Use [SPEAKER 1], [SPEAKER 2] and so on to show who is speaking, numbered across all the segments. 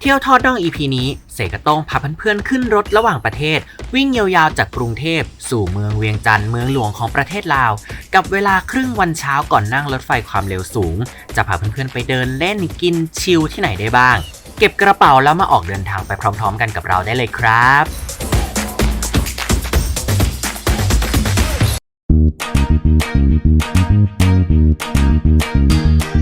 [SPEAKER 1] เที่ยวทอดน่อง EP นี้ เสกโต้งพาเพื่อนๆขึ้นรถระหว่างประเทศ วิ่งยาวๆจากกรุงเทพ สู่เมืองเวียงจันทร์เมืองหลวงของประเทศลาว กับเวลาครึ่งวันเช้าก่อนนั่งรถไฟความเร็วสูง จะพาเพื่อนๆไปเดินเล่นกินชิลที่ไหนได้บ้าง เก็บกระเป๋าแล้วมาออกเดินทางไปพร้อมๆ กันกับเราได้เลยครับ
[SPEAKER 2] ข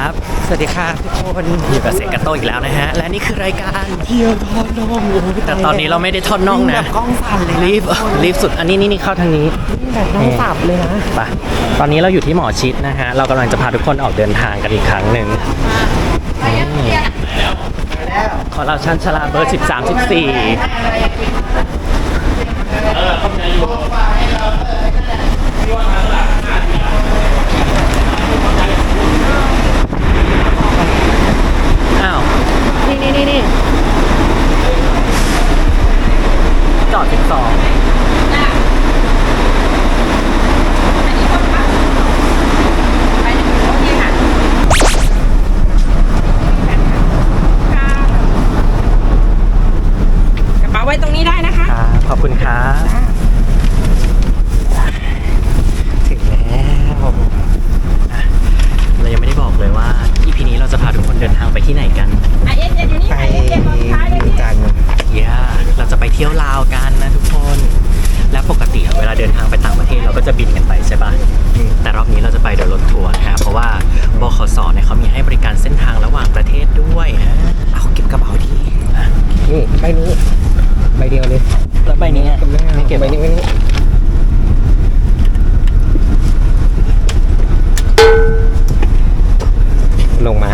[SPEAKER 2] ครับ
[SPEAKER 1] สวัสดีค่ะ
[SPEAKER 2] ทุกคน
[SPEAKER 1] อยู่กับเสกโต้งอีกแล้วนะฮะ และนี่คือรายการ
[SPEAKER 2] เที่ยวทอดน่องโอ้ย
[SPEAKER 1] แต่ตอนนี้เราไม่ได้ทอดน่อง
[SPEAKER 2] แบ
[SPEAKER 1] นะ
[SPEAKER 2] บกล้องสั่นเลยนะ
[SPEAKER 1] รีบรีบสุดอันนี้นี่นี่เข้าทางนี้
[SPEAKER 2] แบบน้องสับเลยนะ
[SPEAKER 1] ไปตอนนี้เราอยู่ที่หมอชิดนะฮะ เรากำลังจะพาทุกคนออกเดินทางกันอีกครั้งหนึ่งนี่ขอเราชั้นชลาเบอร์ 13 14 อ้าว
[SPEAKER 2] นี่นี่นี่นี่
[SPEAKER 1] จ อด 12
[SPEAKER 3] กระเป๋าไว้ตรงนี้ได้นะคะ
[SPEAKER 1] ครับ ขอบคุณครับ ถึงแล้วอะเรายังไม่ได้บอกเลยว่า EP นี้เราจะพาทุกคนเดินทางไปที่ไหนกัน
[SPEAKER 3] ไอเอสเออยู่นี่
[SPEAKER 2] ไป
[SPEAKER 3] ไอเอสเอตอนท้ายเลยพี่
[SPEAKER 2] จันทร์
[SPEAKER 1] เย้เราจะไปเที่ยวลาวกันนะทุกคน และปกติอะเวลาเดินทางไปต่างประเทศเราก็จะบินกันไปใช่ปะแต่รอบนี้เราจะไปโดยรถทัวร์นะฮะเพราะว่าบขสเนี่ยเขามีให้บริการเส้นทางระหว่างประเทศด้วยฮะ
[SPEAKER 2] เอาเก็บกระเป๋าทีนี่ใบนี้ใบเดียวเลย
[SPEAKER 1] แล้วใบนี้อะ
[SPEAKER 2] ไม่
[SPEAKER 1] ไม่
[SPEAKER 2] เก็
[SPEAKER 1] เก็
[SPEAKER 2] บบ ใบนี้ไว้นี่ลงมา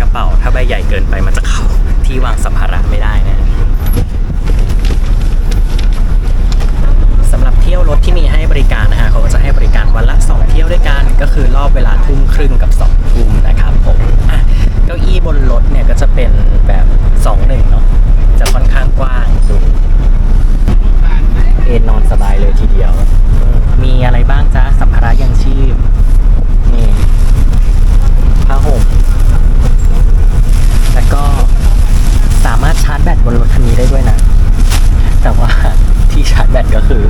[SPEAKER 1] กระเป๋าใบใหญ่เกินไปมันจะเข้าที่วางสัมภาระไม่ได้นะสำหรับเที่ยวรถที่มีให้บริการนะฮะเขาก็จะให้บริการวันละ 2 เที่ยวด้วยกัน ก็คือรอบเวลาทุ่มครึ่งกับ2ทุ่มนะครับผมเก้าอี้บนรถเนี่ยก็จะเป็นแบบ2หนึ่งเนาะจะค่อนข้างกว้างดูเอนนอนสบายเลยทีเดียว มีอะไรบ้างจ๊ะสัมภาระยังชีพนี่ผ้าห่ม แล้วก็สามารถชาร์จแบตบนรถคันนี้ได้ด้วยนะ แต่ว่าที่ชาร์จแบตก็คือ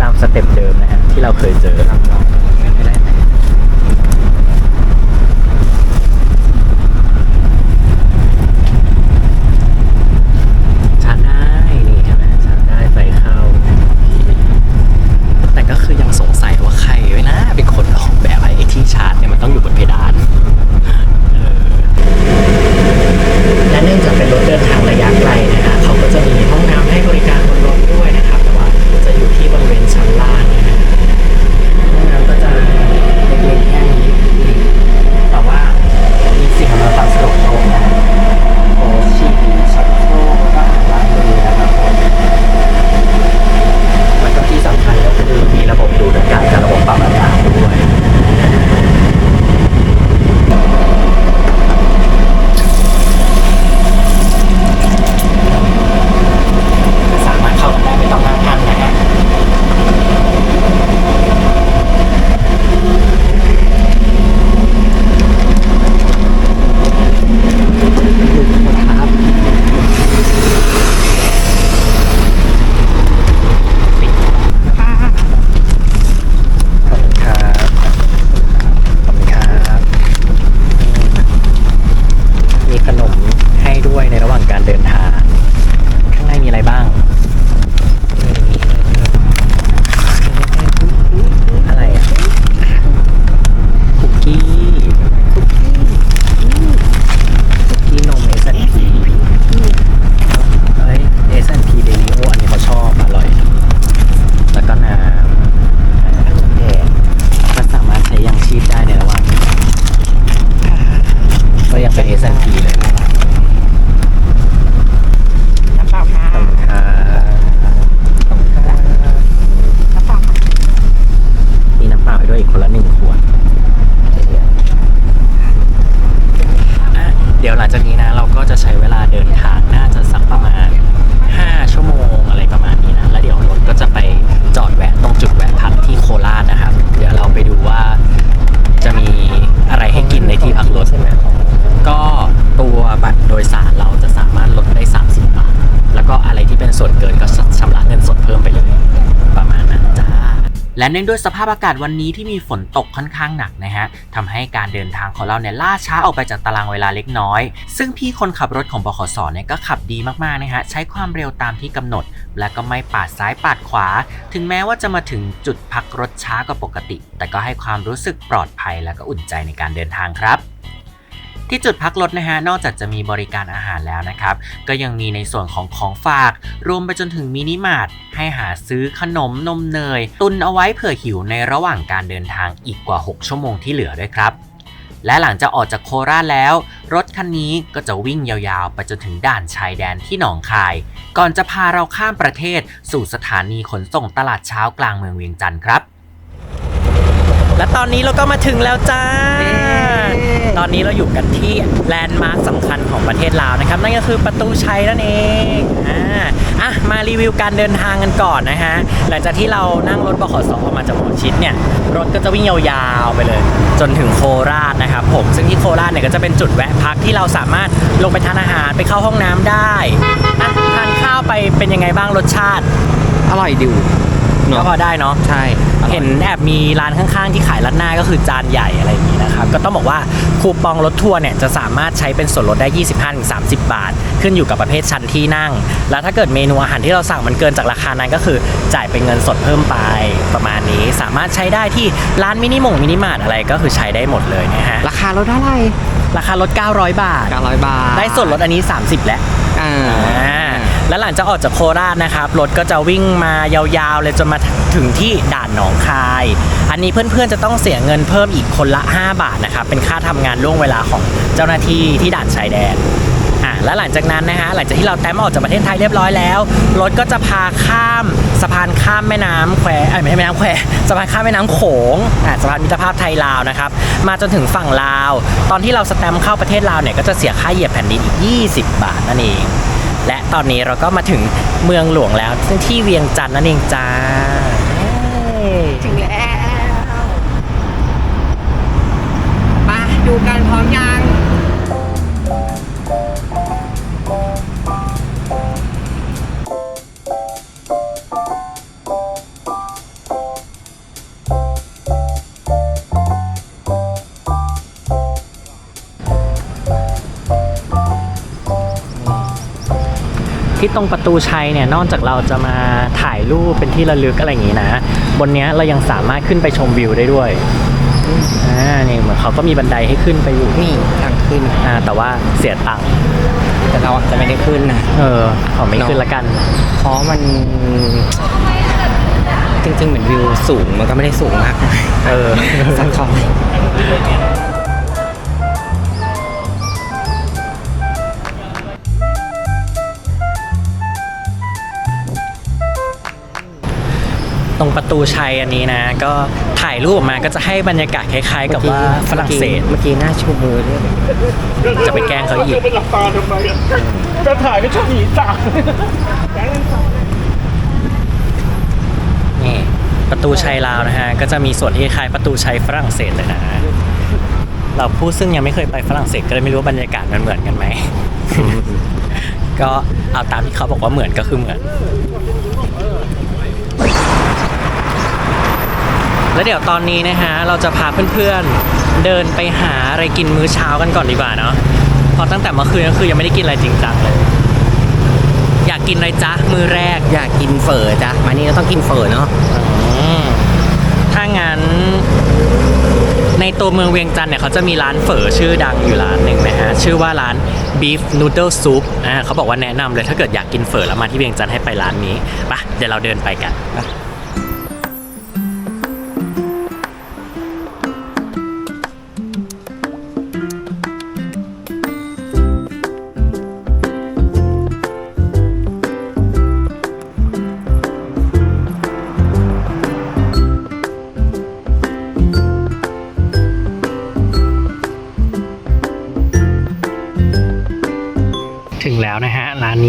[SPEAKER 1] ตามสเต็ปเดิมนะฮะที่เราเคยเจอไม่ได้ และเนื่องด้วยสภาพอากาศวันนี้ที่มีฝนตกค่อนข้างหนักนะฮะทำให้การเดินทางของเราเนี่ยล่าช้าออกไปจากตารางเวลาเล็กน้อย ซึ่งพี่คนขับรถของบขสเนี่ยก็ขับดีมากๆนะฮะใช้ความเร็วตามที่กำหนด และก็ไม่ปาดซ้ายปาดขวา ถึงแม้ว่าจะมาถึงจุดพักรถช้ากว่าปกติ แต่ก็ให้ความรู้สึกปลอดภัยและก็อุ่นใจในการเดินทางครับ ที่จุดพักรถนะฮะนอกจากจะมีบริการอาหารแล้วนะครับ ก็ยังมีในส่วนของของฝาก รวมไปจนถึงมินิมาร์ทให้หาซื้อขนมนมเนย ตุนเอาไว้เผื่อหิวในระหว่างการเดินทางอีกกว่า 6 ชั่วโมงที่เหลือด้วยครับ และหลังจากออกจากโคราชแล้ว รถคันนี้ก็จะวิ่งยาวๆ ไปจนถึงด่านชายแดนที่หนองคาย ก่อนจะพาเราข้ามประเทศสู่สถานีขนส่งตลาดเช้ากลางเมืองเวียงจันทร์ครับ และตอนนี้เราก็มาถึงแล้วจ้า ตอนนี้เราอยู่กันที่แลนด์มาร์คสำคัญของประเทศลาวนะครับ นั่นก็คือประตูชัยนั่นเองอ่าอะมารีวิวการเดินทางกันก่อนนะฮะ หลังจากที่เรานั่งรถบขสออกมาจากหมอชิดเนี่ย รถก็จะวิ่งยาวๆไปเลย จนถึงโคราชนะครับผม ซึ่งที่โคราชเนี่ยก็จะเป็นจุดแวะพักที่เราสามารถลงไปทานอาหารไปเข้าห้องน้ำได้อะทานข้าวไปเป็นยังไงบ้างรสชาติ
[SPEAKER 2] อร่อยดิว
[SPEAKER 1] ก็พอได้เนาะ
[SPEAKER 2] ใช่อร่อย
[SPEAKER 1] เห็นแอบมีร้านข้างๆ ที่ขายรัดหน้าก็คือจานใหญ่อะไรอย่างนี้นะครับ ก็ต้องบอกว่าคูปองรถทัวร์เนี่ยจะสามารถใช้เป็นส่วนลดได้ 25-30 บาท ขึ้นอยู่กับประเภทชั้นที่นั่ง แล้วถ้าเกิดเมนูอาหารที่เราสั่งมันเกินจากราคานั้นก็คือจ่ายเป็นเงินสดเพิ่มไปประมาณนี้ สามารถใช้ได้ที่ร้านมินิมงมินิมาร์ทอะไรก็คือใช้ได้หมดเลยนะฮะ
[SPEAKER 2] ราคาลดเท่าไหร่
[SPEAKER 1] ราคาลด 900 บาท
[SPEAKER 2] 900 บาท
[SPEAKER 1] ได้ส่วนลดอันนี้ 30 แล้ว
[SPEAKER 2] อ่า
[SPEAKER 1] อ่า แล้วหลังจากออกจากโคราชนะครับ รถก็จะวิ่งมายาวๆ เลยจนมาถึงที่ด่านหนองคาย อันนี้เพื่อนๆจะต้องเสียเงินเพิ่มอีกคนละ 5 บาทนะครับ เป็นค่าทำงานล่วงเวลาของเจ้าหน้าที่ที่ด่านชายแดนอ่าแล้วหลังจากนั้นนะฮะหลังจากที่เราแต้มออกจากประเทศไทยเรียบร้อยแล้ว รถก็จะพาข้ามสะพานข้ามแม่น้ำแควเอ้ไม่ใช่แม่น้ำแควสะพานข้ามแม่น้ำโขงอ่าสะพานมิตรภาพไทยลาวนะครับมาจนถึงฝั่งลาว ตอนที่เราสแตมเข้าประเทศลาวเนี่ยก็จะเสียค่าเหยียบแผ่นดินอีก 20 บาทนั่นเอง และตอนนี้เราก็มาถึงเมืองหลวงแล้วซึ่งที่เวียงจันทร์นั่นเองจ้า
[SPEAKER 3] ถึงแล้วมาดูกันพร้อมยัง
[SPEAKER 1] ตรงประตูชัยเนี่ยนอกจากเราจะมาถ่ายรูปเป็นที่ระลึกอะไรอย่างนี้นะ บนเนี้ยเรายังสามารถขึ้นไปชมวิวได้ด้วยอ่านี่เหมือนเขาก็มีบันไดให้ขึ้นไปอยู่
[SPEAKER 2] นี่ทางขึ้น
[SPEAKER 1] อ่าแต่ว่าเสียตังค์
[SPEAKER 2] แต่เราจะไม่ได้ขึ้นนะ
[SPEAKER 1] เออขอไม่ขึ้นละกัน
[SPEAKER 2] เพราะมัน จริงๆ เหมือนวิวสูงมันก็ไม่ได้สูงมาก
[SPEAKER 1] เออ
[SPEAKER 2] สักเท่าไหร่
[SPEAKER 1] ตรงประตูชัยอันนี้นะ ก็ถ่ายรูปออกมาก็จะให้บรรยากาศคล้ายๆ กับว่าฝรั่งเศส
[SPEAKER 2] เมื่อกี้หน้าชูมือด้วย
[SPEAKER 1] จะไปแกล้งเขาอีก
[SPEAKER 4] เป็นหลับตาทำไมอะจะถ่ายก็ชอบหนีตา
[SPEAKER 1] นี่ประตูชัยลาวนะฮะ ก็จะมีส่วนที่คล้ายประตูชัยฝรั่งเศสเลยนะ เราผู้ซึ่งยังไม่เคยไปฝรั่งเศสก็เลยไม่รู้ว่าบรรยากาศมันเหมือนกันไหม ก็เอาตามที่เขาบอกว่าเหมือนก็คือเหมือน แล้วเดี๋ยวตอนนี้นะฮะเราจะพาเพื่อนๆเดินไปหาอะไรกินมื้อเช้ากันก่อนดีกว่าเนาะเพราะตั้งแต่เมื่อคืนก็คือยังไม่ได้กินอะไรจริงจังเลย อยากกินอะไรจ๊ะมื้อแรก
[SPEAKER 2] อยากกินเฝอจ้ะมานี่เราต้องกินเฝอเนาะ
[SPEAKER 1] อืมถ้างั้น ในตัวเมืองเวียงจันทร์เนี่ยเขาจะมีร้านเฝอชื่อดังอยู่ร้านหนึ่งนะฮะชื่อว่าร้าน Beef Noodle Soup อ่าเขาบอกว่าแนะนำเลยถ้าเกิดอยากกินเฝอแล้วมาที่เวียงจันทร์ให้ไปร้านนี้ไปะเดี๋ยวเราเดินไปกัน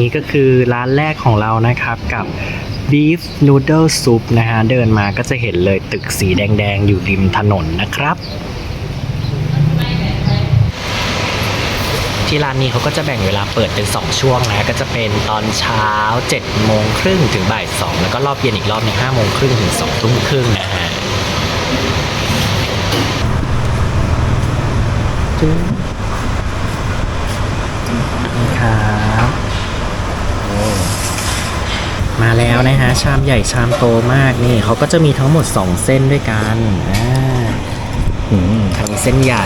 [SPEAKER 1] นี้ก็คือร้านแรกของเรานะครับกับ Beef Noodle Soup นะฮะเดินมาก็จะเห็นเลยตึกสีแดงๆ อยู่ริมถนนนะครับ ที่ร้านนี้เขาก็จะแบ่งเวลาเปิดเป็น 2 ช่วงนะ ก็จะเป็นตอนเช้า7โมงครึ่งถึงบ่าย2แล้วก็รอบเย็นอีกรอบหนึง5โมงครึ่งถึง2ทุ่มครึ่งนะฮะครับ มาแล้วนะฮะชามใหญ่ชามโตมากนี่เขาก็จะมีทั้งหมด 2 เส้นด้วยกันอ่าอืมทางนี้เส้นใหญ่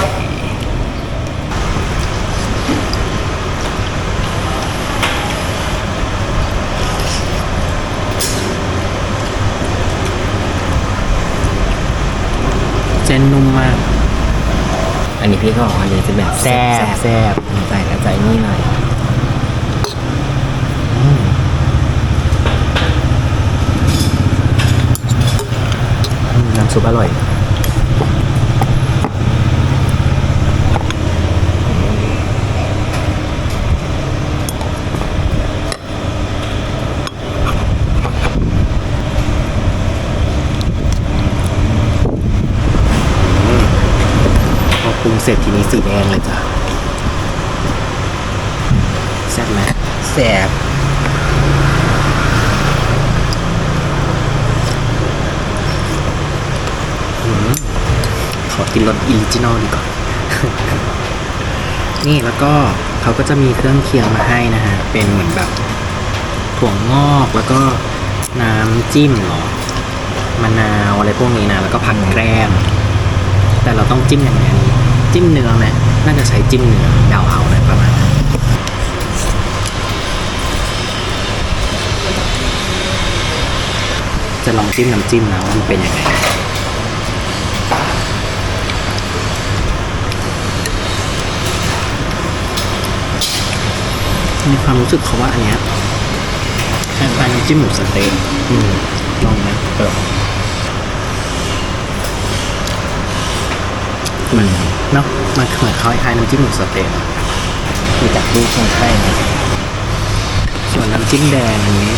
[SPEAKER 1] เส้นนุ่มมาก
[SPEAKER 2] อันนี้พี่ก็บอกว่าอันนี้จะแบบ
[SPEAKER 1] แซ่บแซ่บ
[SPEAKER 2] ใส่กระใจนี่หน่อย
[SPEAKER 1] น้ำซุปอร่อยปรุงเสร็จทีนี้สีแดงเลยจ้ะแซ่บไหม
[SPEAKER 2] แซ่บ
[SPEAKER 1] ขอกินรสออริจินอลดีกว่า นี่แล้วก็เขาก็จะมีเครื่องเคียงมาให้นะฮะ เป็นเหมือนแบบถั่วงอกแล้วก็น้ำจิ้มเหรอมะนาวอะไรพวกนี้นะ แล้วก็ผักแกล้มแต่เราต้องจิ้มอย่างไรอันนี้จิ้มเนื้อไหมน่าจะใช้จิ้มเนื้อเดาวเอานะประมาณนั้นจะลองจิ้มน้ำจิ้มนะว่ามันเป็นยังไง มีความรู้สึกเขาว่าอันเนี้ยคล้ายๆน้ำจิ้มหมูสเต๊ะอืมลองนะเออมันเนาะมันเหมือนคล้ายๆน้ำจิ้มหมูสเต๊ะ
[SPEAKER 2] คือจากรูปคงใช่นะ
[SPEAKER 1] ส่วนน้ำจิ้มแดงอันนี้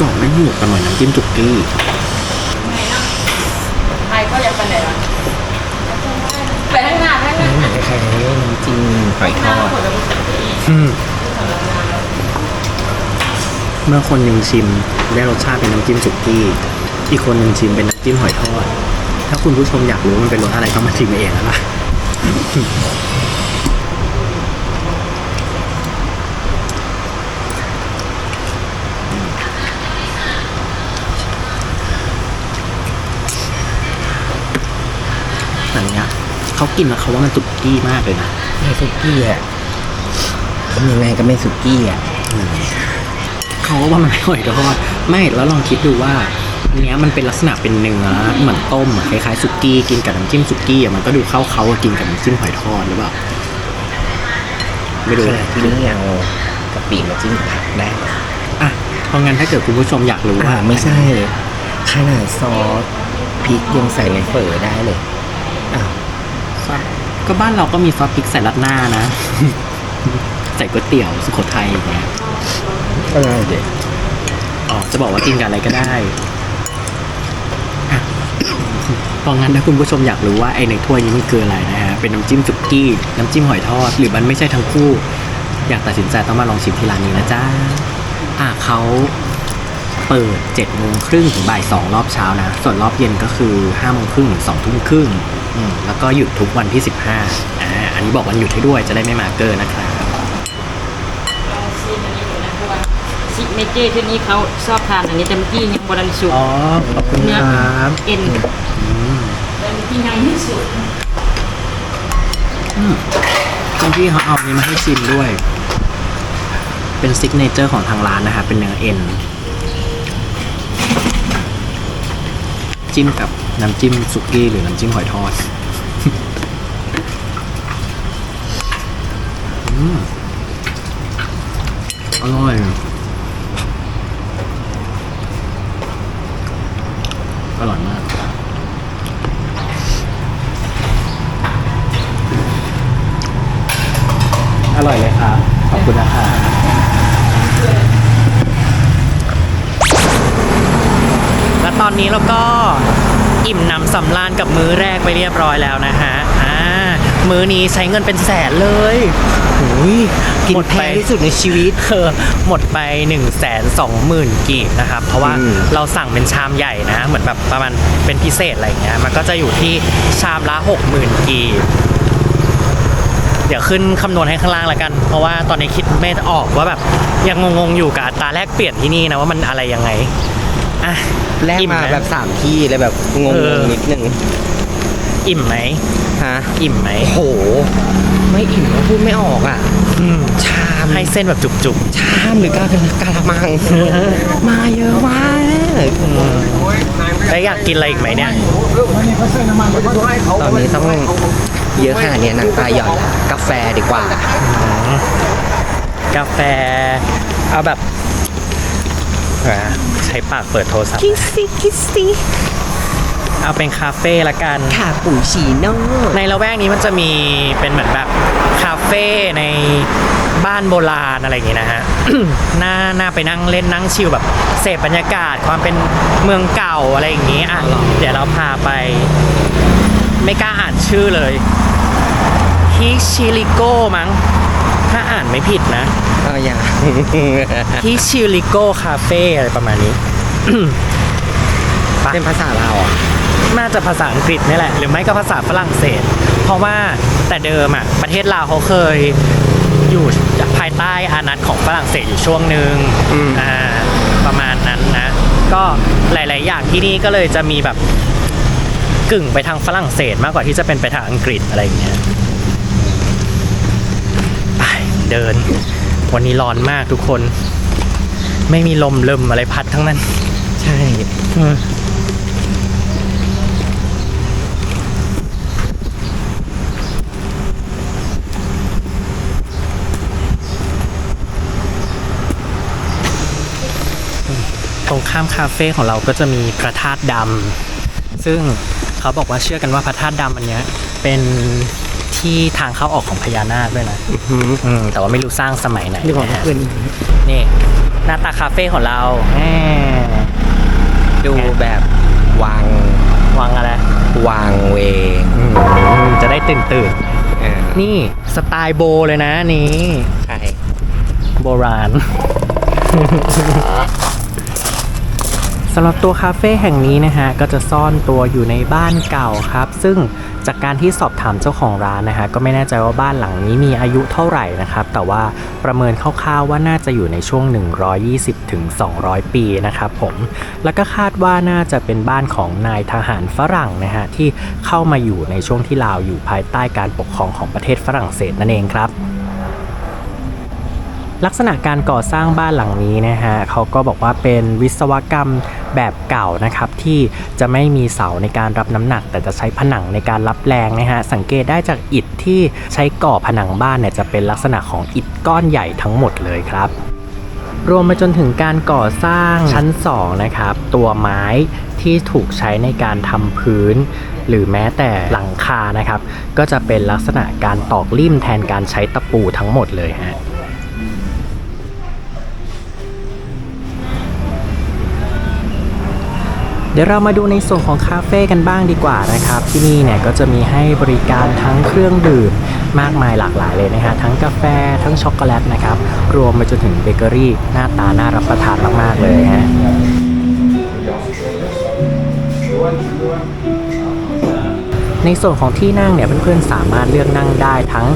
[SPEAKER 1] ดอกไม่หมูกกันหน่อยน้ำจิ้มจุกี้
[SPEAKER 3] ปก็ยังไปไหนล่ะไปข้างหน้าไป ข้างหน้า
[SPEAKER 2] เหมือนคล้ายๆน้ำจิ้มหอยทอด
[SPEAKER 1] อืมเมื่อคนหนึ่งชิมได้รสชาติเป็นน้ำจิ้มจุกี้ อีกคนหนึ่งชิมเป็นน้ำจิ้มหอยทอด ถ้าคุณผู้ชมอยากรู้มันเป็นรสอะไรต้องมาชิมเองแล้วล่ะอันเนี้ย เขากินแล้วเขาว่ามันจุกี้มากเลยนะ
[SPEAKER 2] ไม่สุกี้อะทำยังไงก็ไม่สุกี้อะ
[SPEAKER 1] เขาก็ว่ามันไม่อร่อยทอดไม่แล้วลองคิดดูว่าอันเนี้ยมันเป็นลักษณะเป็นเนื้อเหมือนต้มอะคล้ายๆสุกี้กินกับน้ำจิ้มสุกี้อะมันก็ดูเข้าเขากับกินกับน้ำจิ้มหอยทอดหรือเปล่าไม่รู้
[SPEAKER 2] ข
[SPEAKER 1] เล
[SPEAKER 2] นาด
[SPEAKER 1] ย
[SPEAKER 2] ที่นี่ยังเอากะปิมาจิ้มผักได้
[SPEAKER 1] อะเพราะงั้นถ้าเกิดคุณผู้ชมอยากรู้
[SPEAKER 2] อ่า
[SPEAKER 1] ว่า
[SPEAKER 2] ไม่ใช่ขนาดซอสพริกยังใส่ในเฝอได้เลยอ้าว
[SPEAKER 1] ก็บ้านเราก็มีซอสพริกใส่รัดหน้านะ ใส่ก๋วยเตี๋ยวสุโขทัยอย่างเงี้ย
[SPEAKER 2] ก็ได้เด็
[SPEAKER 1] อ๋อจะบอกว่ากินกับอะไรก็ได้อะเพราะงั้นถ้าคุณผู้ชมอยากรู้ว่าไอ้ในถ้วยนี้มันคืออะไรนะฮะเป็นน้ำจิ้มจุกี้ น้ำจิ้มหอยทอด หรือมันไม่ใช่ทั้งคู่ อยากตัดสินใจต้องมาลองชิมที่ร้านนี้นะจ๊ะอะเขาเปิด7จ็ดโมงครึ่งถึงบ่ายสองรอบเช้านะ ส่วนรอบเย็นก็คือ5้าโมงครึ่งถึงสองทุ่มครึ่งอืม แล้วก็หยุดทุกวันที่ 15อ่าอันนี้บอกวันหยุดให้ด้วยจะได้ไม่มาเกอร์นะครับ
[SPEAKER 3] ซิกเนเจอร์ที่นี้เขาชอบทานอันนี้แต่เมื่อกี้ยังบรันสุก
[SPEAKER 1] อ๋อขอบคุณครับ
[SPEAKER 3] เอ็นแต่เมื่อกี้ยังไม่สุก
[SPEAKER 1] คุณพี่เขาเอานี้มาให้ชิมด้วย เป็นซิกเนเจอร์ของทางร้านนะครับเป็นเนื้อเอ็นจิ้มกับ น้ำจิ้มสุกี้หรือน้ำจิ้มหอยทอดอร่อย อร่อยมาก อร่อยเลยครับ ขอบคุณนะครับและตอนนี้เราก็อิ่มหนำ สำราญกับ มื้อแรกไปเรียบร้อยแล้วนะฮะอ่ามื้อนี้ใช้เงินเป็นแสนเลย
[SPEAKER 2] หุยกิน
[SPEAKER 1] หมด
[SPEAKER 2] แพ
[SPEAKER 1] ไป
[SPEAKER 2] งที่สุดในชีวิต
[SPEAKER 1] เออหมดไป1นึ่งแสนสองหมื่นกีบนะครับ เพราะว่า
[SPEAKER 2] อืม
[SPEAKER 1] เราสั่งเป็นชามใหญ่นะ เหมือนแบบประมาณเป็นพิเศษอะไรอย่างเงี้ย มันก็จะอยู่ที่ชามละหกหมื่นกีบเดี๋ยวขึ้นคำนวณให้ข้างล่างแล้วกัน เพราะว่าตอนนี้คิดไม่ออกว่าแบบยังงงๆอยู่กับอัตราแลกเปลี่ยนที่นี่นะว่ามันอะไรยังไง อะ
[SPEAKER 2] แลก
[SPEAKER 1] อิ่
[SPEAKER 2] มา
[SPEAKER 1] ไห
[SPEAKER 2] แบบสามที่เลยแบบง
[SPEAKER 1] เออ
[SPEAKER 2] งๆนิดนึง
[SPEAKER 1] อิ่มไหม
[SPEAKER 2] ฮะ
[SPEAKER 1] อิ่มไหม
[SPEAKER 2] โห ไม่อิ่มก็พูดไม่ออกอะ
[SPEAKER 1] อืม
[SPEAKER 2] ชาม
[SPEAKER 1] ให้เส้นแบบจุก
[SPEAKER 2] ชามหรือกาเป็นกาละมัง มาเยอะมาก
[SPEAKER 1] ๆอืมแล้วอยากกินอะไรอีกไหมเนี่ย
[SPEAKER 2] ตอนนี้ต้องเยอะขนาดเนี้ยหนังตาหย่อนละกาแฟดีกว่า
[SPEAKER 1] กาแฟ เอาแบบอ่า ใช้ปากเปิดโทรศัพท์
[SPEAKER 2] คิสซี่คิสซี่
[SPEAKER 1] เอาเป็นคาเฟ่ละกัน
[SPEAKER 2] คาปูชิโน่
[SPEAKER 1] ในละแวกนี้มันจะมีเป็นเหมือนแบบคาเฟ่ในบ้านโบราณอะไรอย่างงี้นะฮะ น่าน่าไปนั่งเล่นนั่งชิลแบบเสพบรรยากาศความเป็นเมืองเก่าอะไรอย่างงี้อะเดี๋ยวเราพาไป ไม่กล้าอ่านชื่อเลยฮิชิริโก้มั้ง ถ้าอ่านไม่ผิดนะ
[SPEAKER 2] เอาอย่า
[SPEAKER 1] ฮิชิริโก้คาเฟ่อะไรประมาณนี้ไป
[SPEAKER 2] เป็นภาษาลาวอะ
[SPEAKER 1] น่าจะภาษาอังกฤษนี่แหละ หรือไม่ก็ภาษาฝรั่งเศส เพราะว่าแต่เดิมอะประเทศลาวเขาเคยอยู่ภายใต้อานัตของฝรั่งเศสอยู่ช่วงหนึ่ง
[SPEAKER 2] อืม
[SPEAKER 1] อ่าประมาณนั้นนะ ก็หลาย ๆ อย่างที่นี่ก็เลยจะมีแบบกึ่งไปทางฝรั่งเศสมากกว่าที่จะเป็นไปทางอังกฤษอะไรอย่างเงี้ยไปเดิน วันนี้ร้อนมากทุกคน ไม่มีลมลมอะไรพัดทั้งนั้น
[SPEAKER 2] ใช่
[SPEAKER 1] ตรงข้ามคาเฟ่ของเราก็จะมีพระธาตุดำซึ่งเขาบอกว่าเชื่อกันว่าพระธาตุดำอันเนี้ยเป็น ที่ทางเข้าออกของพญานาคด้วยนะอืมแต่ว่าไม่รู้สร้างสมัยไหน
[SPEAKER 2] นี่ของ
[SPEAKER 1] นะฮะ
[SPEAKER 2] เพื่อน
[SPEAKER 1] นี่หน้าตาคาเฟ่ของเราแหม
[SPEAKER 2] ดูแบบวัง
[SPEAKER 1] วางอะไร
[SPEAKER 2] วางเวง
[SPEAKER 1] จะได้ตื่นตื่น
[SPEAKER 2] เออ
[SPEAKER 1] ๆนี่สไตล์โบเลยนะนี่
[SPEAKER 2] ใช่
[SPEAKER 1] โบราณสำหรับตัวคาเฟ่แห่งนี้นะฮะก็จะซ่อนตัวอยู่ในบ้านเก่าครับ ซึ่งจากการที่สอบถามเจ้าของร้านนะฮะก็ไม่แน่ใจว่าบ้านหลังนี้มีอายุเท่าไหร่นะครับ แต่ว่าประเมินคร่าวๆว่าน่าจะอยู่ในช่วง 120ถึง200 ปีนะครับผมแล้วก็คาดว่าน่าจะเป็นบ้านของนายทหารฝรั่งนะฮะที่เข้ามาอยู่ในช่วงที่ลาวอยู่ภายใต้การปกครองของประเทศฝรั่งเศสนั่นเองครับ ลักษณะการก่อสร้างบ้านหลังนี้นะฮะเขาก็บอกว่าเป็นวิศวกรรมแบบเก่านะครับที่จะไม่มีเสาในการรับน้ำหนัก แต่จะใช้ผนังในการรับแรงนะฮะสังเกตได้จากอิฐที่ใช้ก่อผนังบ้านเนี่ยจะเป็นลักษณะของอิฐก้อนใหญ่ทั้งหมดเลยครับรวมไปจนถึงการก่อสร้างชั้น 2 นะครับ ตัวไม้ที่ถูกใช้ในการทำพื้น หรือแม้แต่หลังคานะครับ ก็จะเป็นลักษณะการตอกลิ่มแทนการใช้ตะปูทั้งหมดเลยฮะ เดี๋ยวเรามาดูในส่วนของคาเฟ่กันบ้างดีกว่านะครับ ที่นี่เนี่ยก็จะมีให้บริการทั้งเครื่องดื่มมากมายหลากหลายเลยนะฮะทั้งกาแฟทั้งช็อกโกแลตนะครับ รวมไปจนถึงเบเกอรี่หน้าตาน่ารับประทานมาก ๆ เลยฮะในส่วนของที่นั่งเนี่ยเพื่อนๆสามารถเลือกนั่งได้ทั้ง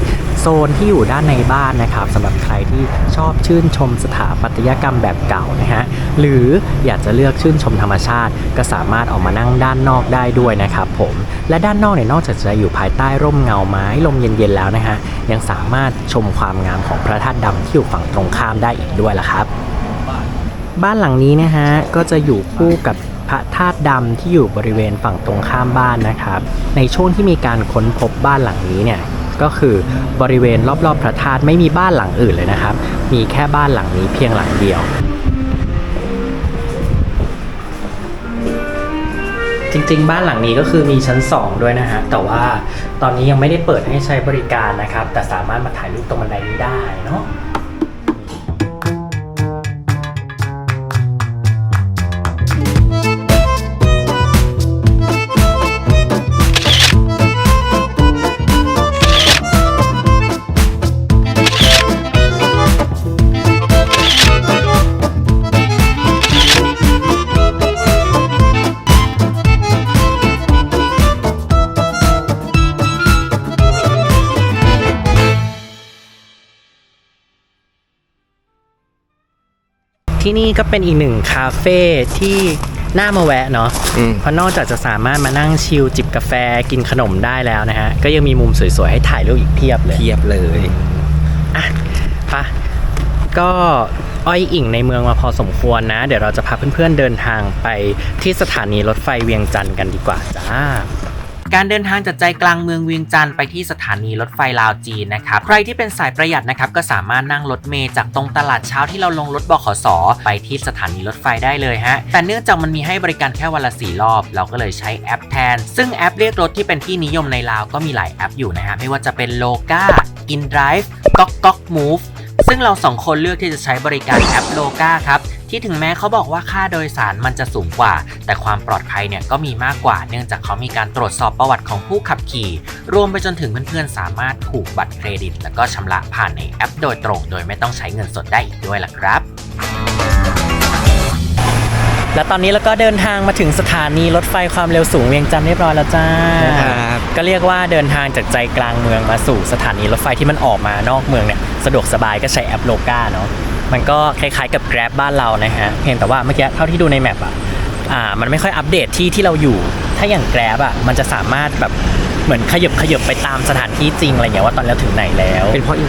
[SPEAKER 1] โซนที่อยู่ด้านในบ้านนะครับสำหรับใครที่ชอบชื่นชมสถาปัตยกรรมแบบเก่านะฮะหรืออยากจะเลือกชื่นชมธรรมชาติ ก็สามารถออกมานั่งด้านนอกได้ด้วยนะครับผมและด้านนอกเนี่ยนอกจากจะอยู่ภายใต้ร่มเงาไม้ลมเย็นๆแล้วนะฮะยังสามารถชมความงามของพระธาตุดำที่อยู่ฝั่งตรงข้ามได้อีกด้วยล่ะครับ บ้านหลังนี้นะฮะก็จะอยู่คู่กับพระธาตุดำที่อยู่บริเวณฝั่งตรงข้ามบ้านนะครับ ในช่วงที่มีการค้นพบบ้านหลังนี้เนี่ย ก็คือบริเวณรอบๆพระธาตุไม่มีบ้านหลังอื่นเลยนะครับ มีแค่บ้านหลังนี้เพียงหลังเดียว จริงๆ บ้านหลังนี้ก็คือมีชั้น 2 ด้วยนะฮะแต่ว่าตอนนี้ยังไม่ได้เปิดให้ใช้บริการนะครับ แต่สามารถมาถ่ายรูปตรงบันไดนี้ได้เนาะ ที่นี่ก็เป็นอีกหนึ่งคาเฟ่ที่น่ามาแวะเนาะ
[SPEAKER 2] อืม
[SPEAKER 1] เพราะนอกจากจะสามารถมานั่งชิลจิบกาแฟกินขนมได้แล้วนะฮะ ก็ยังมีมุมสวยๆ ให้ถ่ายรูปอีกเพียบเลย
[SPEAKER 2] เทียบเลย
[SPEAKER 1] อะปะก็อ้อยอิงในเมืองมาพอสมควรนะ เดี๋ยวเราจะพาเพื่อนๆเดินทางไปที่สถานีรถไฟเวียงจันทร์กันดีกว่าจ้า การเดินทางจากใจกลางเมืองเวียงจันทร์ไปที่สถานีรถไฟลาวจีนนะครับ ใครที่เป็นสายประหยัดนะครับก็สามารถนั่งรถเมล์จากตรงตลาดเช้าที่เราลงรถบขสไปที่สถานีรถไฟได้เลยฮะ แต่เนื่องจากมันมีให้บริการแค่วันละสี่รอบ เราก็เลยใช้แอปแทน ซึ่งแอปเรียกรถที่เป็นที่นิยมในลาวก็มีหลายแอปอยู่นะฮะ ไม่ว่าจะเป็นโลกา InDrive ก๊อกก๊อก Move ซึ่งเราสองคนเลือกที่จะใช้บริการแอปโลกาครับ ที่ถึงแม้เขาบอกว่าค่าโดยสารมันจะสูงกว่า แต่ความปลอดภัยเนี่ยก็มีมากกว่า เนื่องจากเขามีการตรวจสอบประวัติของผู้ขับขี่ รวมไปจนถึงเพื่อนๆสามารถผูกบัตรเครดิต แล้วก็ชำระผ่านในแอปโดยตรง โดยไม่ต้องใช้เงินสดได้อีกด้วยล่ะครับและตอนนี้เราก็เดินทางมาถึงสถานีรถไฟความเร็วสูงเวียงจันทร์เรียบร้อยแล้วจ้า
[SPEAKER 2] ครับ
[SPEAKER 1] ก็เรียกว่าเดินทางจากใจกลางเมืองมาสู่สถานีรถไฟที่มันออกมานอกเมืองเนี่ยสะดวกสบายก็ใช้แอปโลกาเนาะ มันก็คล้ายๆกับ Grab บ้านเรานะฮะเพียงแต่ว่าเมื่อกี้เท่าที่ดูในแมปอะอ่ามันไม่ค่อยอัปเดตที่ที่เราอยู่ ถ้าอย่าง Grab อะมันจะสามารถแบบ เหมือนขยับขยับไปตามสถานที่จริงอะไรเงี้ยว่าตอนนี้เราถึงไหนแล้ว
[SPEAKER 2] เป็นเพราะอิน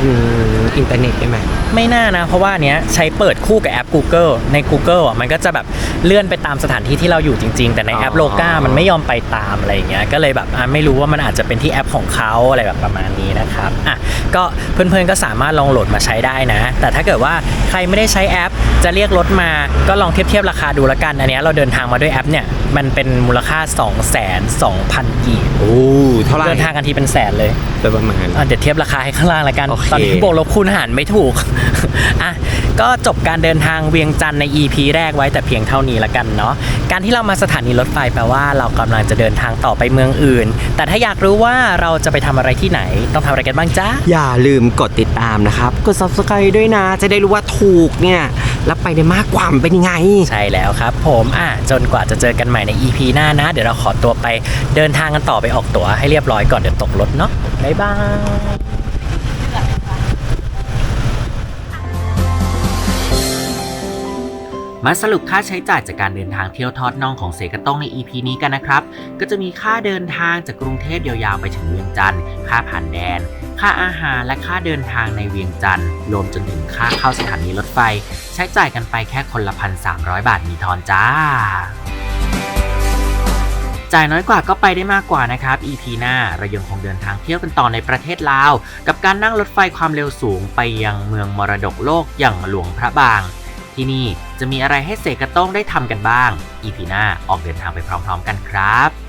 [SPEAKER 2] อินเทอร์เน็ตได้ไหม
[SPEAKER 1] ไม่น่านะ เพราะว่าอันเนี้ยใช้เปิดคู่กับแอป Google ใน Google อะมันก็จะแบบเลื่อนไปตามสถานที่ที่เราอยู่จริง ๆ แต่ในแอป
[SPEAKER 2] อ๋อ
[SPEAKER 1] โลกามันไม่ยอมไปตามอะไรอย่างเงี้ยก็เลยแบบอะไม่รู้ว่ามันอาจจะเป็นที่แอปของเขาอะไรแบบประมาณนี้นะครับอะก็เพื่อนๆก็สามารถลองโหลดมาใช้ได้นะ แต่ถ้าเกิดว่าใครไม่ได้ใช้แอป จะเรียกรถมาก็ลองเทียบเทียบราคาดูละกันอันเนี้ยเราเดินทางมาด้วยแอปเนี่ยมันเป็นมูลค่า 2 2 0 0 0 0กีบ
[SPEAKER 2] โอ้เท่าไหร่
[SPEAKER 1] เดินทางกันทีเป็นแสนเลย
[SPEAKER 2] โดยประมาณ
[SPEAKER 1] อะเดี๋ยวเทียบราคาให้ข้างล่างละกัน
[SPEAKER 2] โอเค
[SPEAKER 1] ตอนนี้บวกลบคูณหารไม่ถูก อะ ก็จบการเดินทางเวียงจันทร์ใน EP แรกไว้แต่เพียงเท่านี้ละกันเนาะ การที่เรามาสถานีรถไฟแปลว่าเรากำลังจะเดินทางต่อไปเมืองอื่น แต่ถ้าอยากรู้ว่าเราจะไปทำอะไรที่ไหน ต้องทำอะไรกันบ้างจ๊ะ
[SPEAKER 2] อย่าลืมกดติดตามนะครับ กด subscribe ด้วยนะ จะได้รู้ว่าถูกเนี่ย แล้วไปได้มากกว่ามันเป็นยังไง
[SPEAKER 1] ใช่แล้วครับผมอะจนกว่าจะเจอกันใหม่ใน EP หน้านะ เดี๋ยวเราขอตัวไปเดินทางกันต่อไปออกตั๋วให้เรียบร้อยก่อนเดี๋ยวตกรถเนาะบ๊ายบายมาสรุปค่าใช้จ่ายจากการเดินทางเที่ยวทอดน่องของเสกต้องใน EP นี้กันนะครับ ก็จะมีค่าเดินทางจากกรุงเทพยาวๆไปถึงเวียงจันทร์ ค่าผ่านแดน ค่าอาหารและค่าเดินทางในเวียงจันทร์ รวมจนถึงค่าเข้าสถานีรถไฟ ใช้จ่ายกันไปแค่คนละพันสามร้อยบาทมีทอนจ้า จ่ายน้อยกว่าก็ไปได้มากกว่านะครับ EP หน้าเรายังคงเดินทางเที่ยวกันต่อในประเทศลาว กับการนั่งรถไฟความเร็วสูงไปยังเมืองมรดกโลกอย่างหลวงพระบาง ที่นี่จะมีอะไรให้เสกกระต้งได้ทำกันบ้าง EP หน้าออกเดินทางไปพร้อมๆ กันครับ